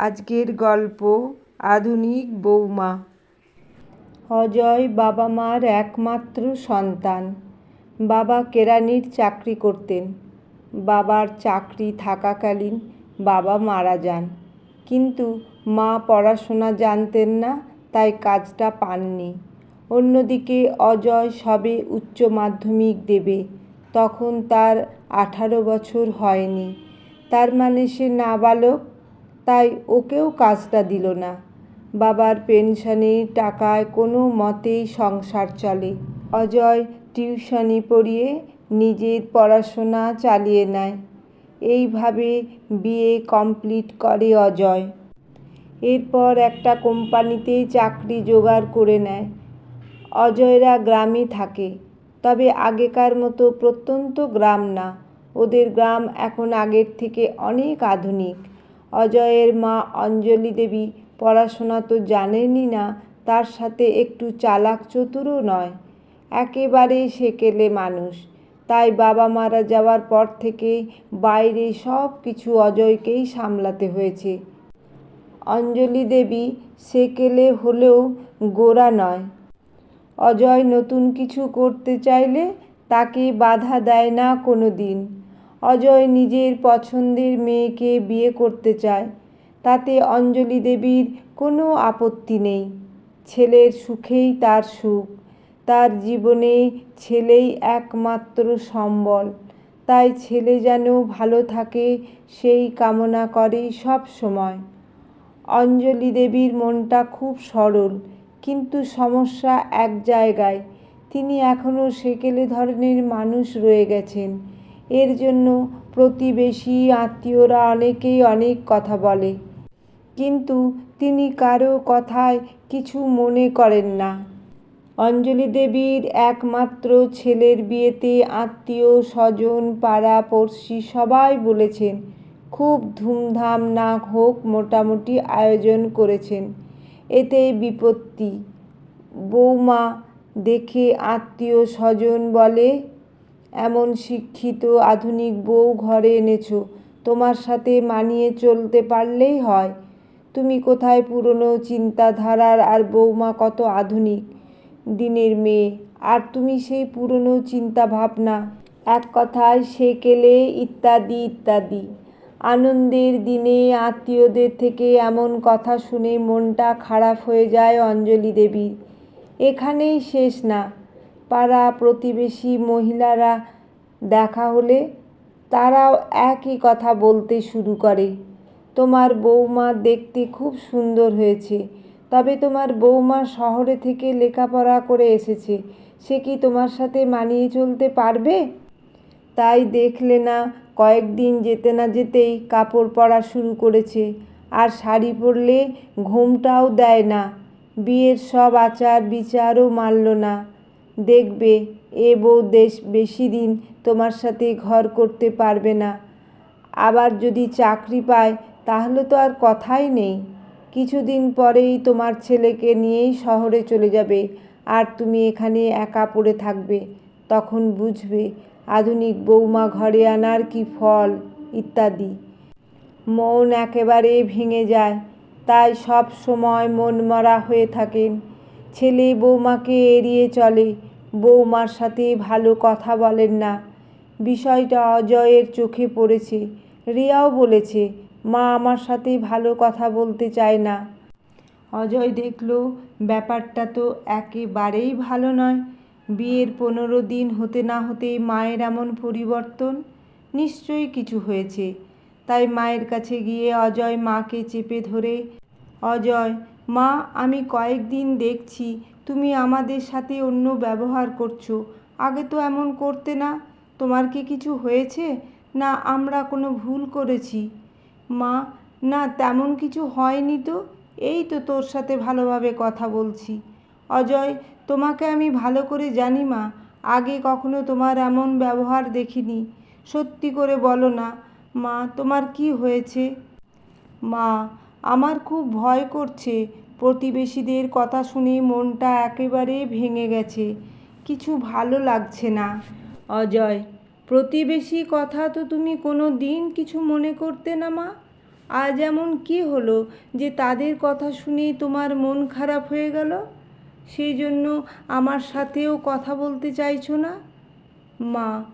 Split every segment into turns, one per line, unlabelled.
আজকের গল্প আধুনিক বৌমা। অজয় বাবা মার একমাত্র সন্তান। বাবা কেরানির চাকরি করতেন। বাবার চাকরি থাকাকালীন বাবা মারা যান। কিন্তু মা পড়াশোনা জানতেন না, তাই কাজটা পাননি। অন্যদিকে অজয় সবে উচ্চ মাধ্যমিক দেবে। তখন তার আঠারো বছর হয়নি। তার মানে সে নাবালক। তাই ওকেও কাজটা দিল না। বাবার পেনশনের টাকায় কোনো মতেই সংসার চলে। অজয় টিউশনি পড়িয়ে নিজের পড়াশোনা চালিয়ে নেয়। এইভাবে বিএ কমপ্লিট করে অজয়। এরপর একটা কোম্পানিতে চাকরি জোগাড় করে নেয়। অজয়রা গ্রামে থাকে। তবে আগেকার মতো প্রত্যন্ত গ্রাম না। ওদের গ্রাম এখন আগের থেকে অনেক আধুনিক। অজয়ের মা অঞ্জলি দেবী পড়াশোনা তো জানেনই না, তার সাথে একটু চালাক চতুরও নয়। একেবারে সেকেলে মানুষ। তাই বাবা মারা যাওয়ার পর থেকে বাইরে সব কিছু অজয়কেই সামলাতে হয়েছে। অঞ্জলি দেবী সেকেলে হলেও গোড়া নয়। অজয় নতুন কিছু করতে চাইলে তাকে বাধা দেয় না কোনো দিন। অজয় নিজের পছন্দের মেয়েকে বিয়ে করতে চায়। তাতে অঞ্জলি দেবীর কোনো আপত্তি নেই। ছেলের সুখেই তার সুখ। তার জীবনে ছেলেই একমাত্র সম্বল। তাই ছেলে যেন ভালো থাকে, সেই কামনা করে সব সময়। অঞ্জলি দেবীর মনটা খুব সরল, কিন্তু সমস্যা এক জায়গায়। তিনি এখনও সেকেলে ধরনের মানুষ রয়ে গেছেন। এর জন্য প্রতিবেশী আত্মীয়রা অনেকেই অনেক কথা বলে। কিন্তু তিনি কারও কথায় কিছু মনে করেন না। অঞ্জলি দেবীর একমাত্র ছেলের বিয়েতে আত্মীয়, স্বজন, পাড়া, পড়শি সবাই বলেছেন, খুব ধুমধাম না হোক মোটামুটি আয়োজন করেছেন। এতে বিপত্তি। বৌমা দেখে আত্মীয় স্বজন বলে এমন শিক্ষিত আধুনিক বউ ঘরে এনেছো। তোমার সাথে মানিয়ে চলতে পারলেই হয়। তুমি কোথায় পুরনো চিন্তাধারার আর বৌমা কত আধুনিক দিনের মেয়ে। আর তুমি সেই পুরনো চিন্তা ভাবনা এক কথায় সেকেলে ইত্যাদি ইত্যাদি। আনন্দের দিনে আত্মীয়দের থেকে এমন কথা শুনে মনটা খারাপ হয়ে যায় অঞ্জলি দেবীর। এখানেই শেষ না। পাড়া প্রতিবেশী মহিলারা দেখা হলে তারাও একই কথা বলতে শুরু করে। তোমার বৌমা দেখতে খুব সুন্দর হয়েছে, তবে তোমার বৌমা শহরে থেকে লেখাপড়া করে এসেছে, সে কি তোমার সাথে মানিয়ে চলতে পারবে? তাই দেখলে না, কয়েকদিন যেতে না যেতেই কাপড় পরা শুরু করেছে, আর শাড়ি পরলে ঘুমটাও দেয় না, বিয়ের সব আচার বিচারও মানল না। দেখবে, এ বউ দেশ বেশি দিন তোমার সাথে ঘর করতে পারবে না। আবার যদি চাকরি পায়, তাহলে তো আর কথাই নেই। কিছুদিন পরেই তোমার ছেলেকে নিয়েই শহরে চলে যাবে, আর তুমি এখানে একা পড়ে থাকবে। তখন বুঝবে, আধুনিক বৌমা ঘরে আনার কি ফল, ইত্যাদি। মন একেবারে ভেঙে যায়, তাই সব সময় মনমরা হয়ে থাকেন। ছেলে বৌমাকে এড়িয়ে চলে বৌমার সাথে ভালো কথা বলেন না। বিষয়টা অজয়ের চোখে পড়েছে। রিয়াও বলেছে, মা আমার সাথে ভালো কথা বলতে চায় না। অজয় দেখল, ব্যাপারটা তো একেবারেই ভালো নয়। বিয়ের পনেরো দিন হতে না হতেই মায়ের এমন পরিবর্তন? নিশ্চয়ই কিছু হয়েছে। তাই মায়ের কাছে গিয়ে অজয় মাকে চেপে ধরে, অজয়, মা, আমি কয়েকদিন দেখছি তুমি আমাদের সাথে অন্য ব্যবহার করছ। আগে তো এমন করতে না। তোমার কি কিছু হয়েছে? না, আমরা কোনো ভুল করেছি। মা, না, তেমন কিছু হয়নি তো? এই তো তোর সাথে ভালোভাবে কথা বলছি। অজয়, তোমাকে আমি ভালো করে জানি মা। আগে কখনো তোমার এমন ব্যবহার দেখিনি। সত্যি করে বলো না। মা, তোমার কি হয়েছে? মা, আমার খুব ভয় করছে। প্রতিবেশীদের কথা শুনে মনটা একেবারে ভেঙে গেছে। কিছু ভালো লাগছে না। অজয়, প্রতিবেশী কথা তো তুমি কোনো দিন কিছু মনে করতে না মা। আজ এমন কি হলো যে তাদের কথা শুনে তোমার মন খারাপ হয়ে গেল? সেই জন্য আমার সাথেও কথা বলতে চাইছো না? মা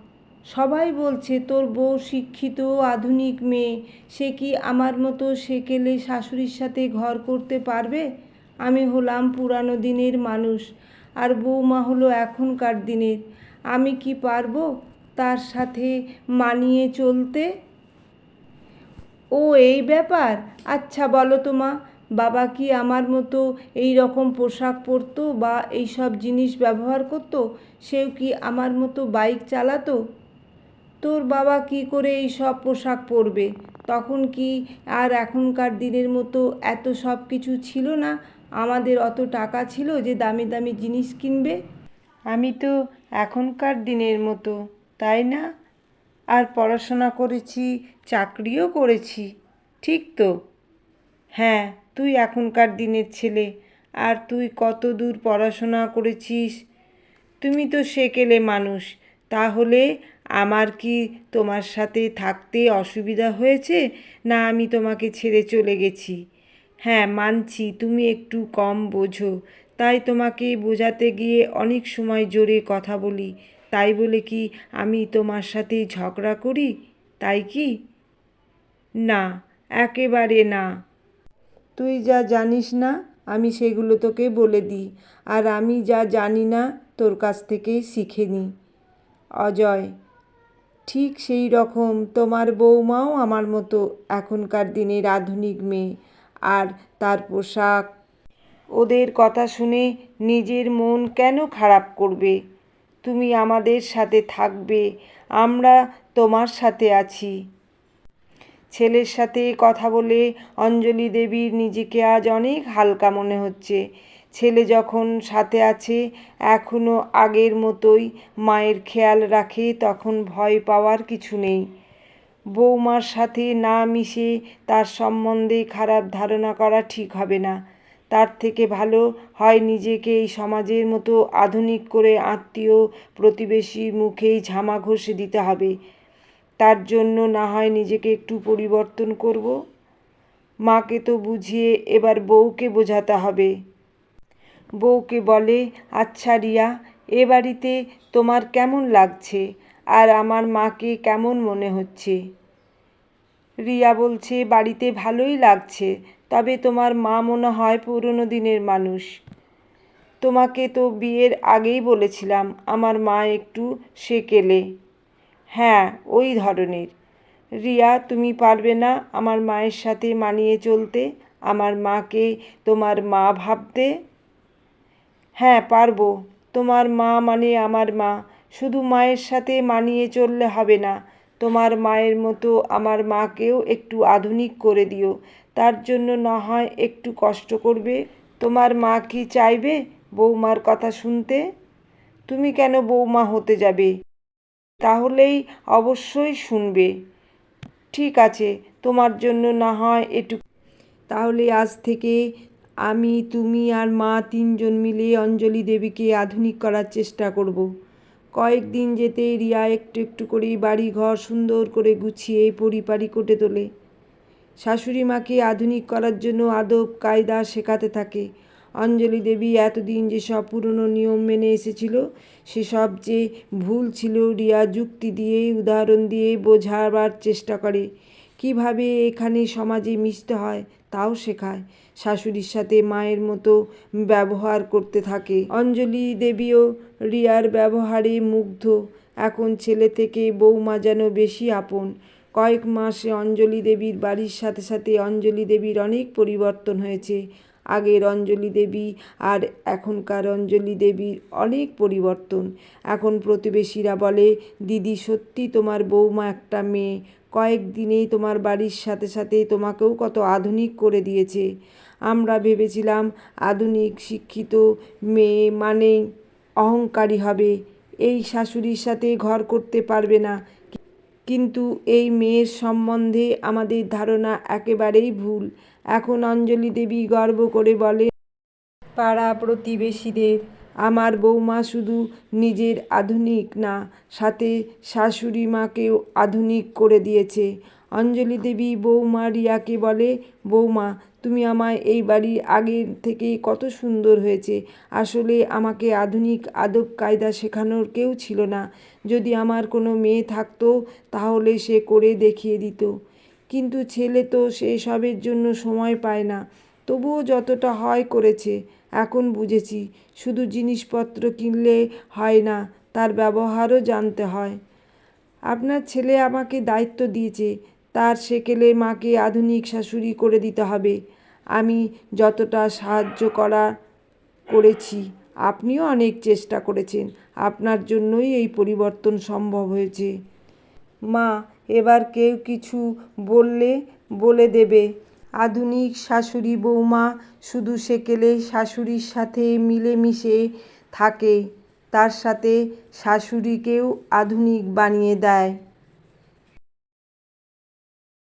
সবাই বলছে, তোর বউ শিক্ষিত আধুনিক মেয়ে, সে কি আমার মতো সেকেলে শাশুড়ির সাথে ঘর করতে পারবে? আমি হলাম পুরানো দিনের মানুষ, আর বৌমা হলো এখনকার দিনের। আমি কি পারব তার সাথে মানিয়ে চলতে? ও, এই ব্যাপার? আচ্ছা বলো তো মা, বাবা কি আমার মতো এই রকম পোশাক পরতো বা এই সব জিনিস ব্যবহার করতো? সেও কি আমার মতো বাইক চালাতো? তোর বাবা কি করে এই সব পোশাক পরবে? তখন কি আর এখনকার দিনের মতো এত সব কিছু ছিল না? আমাদের অত টাকা ছিল যে দামি দামি জিনিস কিনবে? আমি তো এখনকার দিনের মতো, তাই না? আর পড়াশোনা করেছি, চাকরিও করেছি, ঠিক তো? হ্যাঁ তুই এখনকার দিনের ছেলে, আর তুই কত দূর পড়াশোনা করেছিস? তুমি তো সেকেলে মানুষ, তাহলে আমার কি তোমার সাথে থাকতে অসুবিধা হয়েছে? না, আমি তোমাকে ছেড়ে চলে গেছি। হ্যাঁ মানছি, তুমি একটু কম বোঝো। তাই তোমাকে বোঝাতে গিয়ে অনেক সময় জোরে কথা বলি। তাই বলে কি আমি তোমার সাথে ঝগড়া করি? তাই কি? না, একেবারে না। তুই যা জানিস না, আমি সেগুলো তোকে বলে দিই। আর আমি যা জানি না, তোর কাছ থেকে শিখে নিই। অজয় ঠিক সেই রকম তোমার বৌমাও আমার মতো এখনকার দিনের আধুনিক মেয়ে। আর তার পোশাক। ওদের কথা শুনে নিজের মন কেন খারাপ করবে? তুমি আমাদের সাথে থাকবে, আমরা তোমার সাথে আছি। ছেলের সাথে কথা বলে অঞ্জলি দেবীর নিজেকে আজ অনেক হালকা মনে হচ্ছে। ছেলে যখন সাথে আছে এখনও আগের মতোই মায়ের খেয়াল রাখে, তখন ভয় পাওয়ার কিছু নেই। বৌমার সাথে না মিশে তার সম্বন্ধে খারাপ ধারণা করা ঠিক হবে না। তার থেকে ভালো হয় নিজেকে এই সমাজের মতো আধুনিক করে আত্মীয় প্রতিবেশীর মুখেই ঝামা ঘষে দিতে হবে। তার জন্য না হয় নিজেকে একটু পরিবর্তন করব? মাকে তো বুঝিয়ে এবার বউকে বোঝাতে হবে। বউকে বলে আচ্ছা রিয়া, এ বাড়িতে তোমার কেমন লাগছে? আর আমার মাকে কেমন মনে হচ্ছে? রিয়া বলছে, বাড়িতে ভালোই লাগছে, তবে তোমার মা মনে হয় পুরনো দিনের মানুষ। তোমাকে তো বিয়ের আগেই বলেছিলাম, আমার মা একটু সেকেলে। হ্যাঁ ওই ধরনের। রিয়া, তুমি পারবে না আমার মায়ের সাথে মানিয়ে চলতে, আমার মাকে তোমার মা ভাবতে? হ্যাঁ পারব। তোমার মা মানে আমার মা। শুধু মায়ের সাথে মানিয়ে চললে হবে না। তোমার মায়ের মতো আমার মাকেও একটু আধুনিক করে দিও। তার জন্য না হয় একটু কষ্ট করবে। তোমার মা কি চাইবে বৌমার কথা শুনতে? তুমি কেন বৌমা হতে যাবে? তাহলেই অবশ্যই শুনবে। ঠিক আছে, তোমার জন্য না হয় একটু তাহলে আজ থেকে আমি, তুমি আর মা তিনজন মিলে অঞ্জলি দেবীকে আধুনিক করার চেষ্টা করব। কয়েকদিন যেতে রিয়া একটু একটু করে বাড়ি ঘর সুন্দর করে গুছিয়ে পরিপারি করে তোলে। শাশুড়ি মাকে আধুনিক করার জন্য আদব কায়দা শেখাতে থাকে। অঞ্জলি দেবী এতদিন যেসব পুরনো নিয়ম মেনে এসেছিল, সেসব যে ভুল ছিল রিয়া যুক্তি দিয়ে, উদাহরণ দিয়ে বোঝাবার চেষ্টা করে। কীভাবে এখানে সমাজে মিশতে হয় তাও শেখায়। শাশুড়ির সাথে মায়ের মতো ব্যবহার করতে থাকে। অঞ্জলি দেবীও রিয়ার ব্যবহারে মুগ্ধ। এখন ছেলে থেকে বৌমা যেন বেশি আপন। কয়েক মাসে অঞ্জলি দেবীর বাড়ির সাথে সাথে অঞ্জলি দেবীর অনেক পরিবর্তন হয়েছে। আগের অঞ্জলি দেবী আর এখনকার অঞ্জলি দেবীর অনেক পরিবর্তন। এখন প্রতিবেশীরা বলে, দিদি, সত্যি তোমার বৌমা একটা মেয়ে। কয়েক দিনেই তোমার বাড়ির সাথে সাথে তোমাকেও কত আধুনিক করে দিয়েছে। আমরা ভেবেছিলাম আধুনিক, শিক্ষিত মেয়ে মানেই অহংকারী হবে। এই শাশুড়ির সাথে ঘর করতে পারবে না। কিন্তু এই মেয়ের সম্বন্ধে আমাদের ধারণা একেবারেই ভুল। এখন অঞ্জলি দেবী গর্ব করে বলে, পাড়া প্রতিবেশীদের আমার বৌমা শুধু নিজের আধুনিক না, সাথে শাশুড়ি মাকেও আধুনিক করে দিয়েছে। অঞ্জলি দেবী বৌমা রিয়াকে বলে, বৌমা, তুমি আমায় এই বাড়ির আগের থেকে কত সুন্দর হয়েছে। আসলে আমাকে আধুনিক আদব কায়দা শেখানোর কেউ ছিল না। যদি আমার কোনো মেয়ে থাকতো, তাহলে সে করে দেখিয়ে দিত। কিন্তু ছেলে তো সেসবের জন্য সময় পায় না। তবুও যতটা হয় করেছে, এখন বুঝেছি। শুধু জিনিসপত্র কিনলে হয় না, তার ব্যবহারও জানতে হয়। আপনার ছেলে আমাকে দায়িত্ব দিয়েছে, তার সেকেলে মাকে আধুনিক শাশুড়ি করে দিতে হবে। আমি যতটা সাহায্য করা করেছি, আপনিও অনেক চেষ্টা করেছেন। আপনার জন্যই এই পরিবর্তন সম্ভব হয়েছে। মা, এবার কেউ কিছু বললে বলে দেবে। আধুনিক শাশুড়ি বৌমা শুধু সেকেলে শাশুড়ির সাথে মিলেমিশে থাকে, তার সাথে শাশুড়িকেও আধুনিক বানিয়ে দেয়।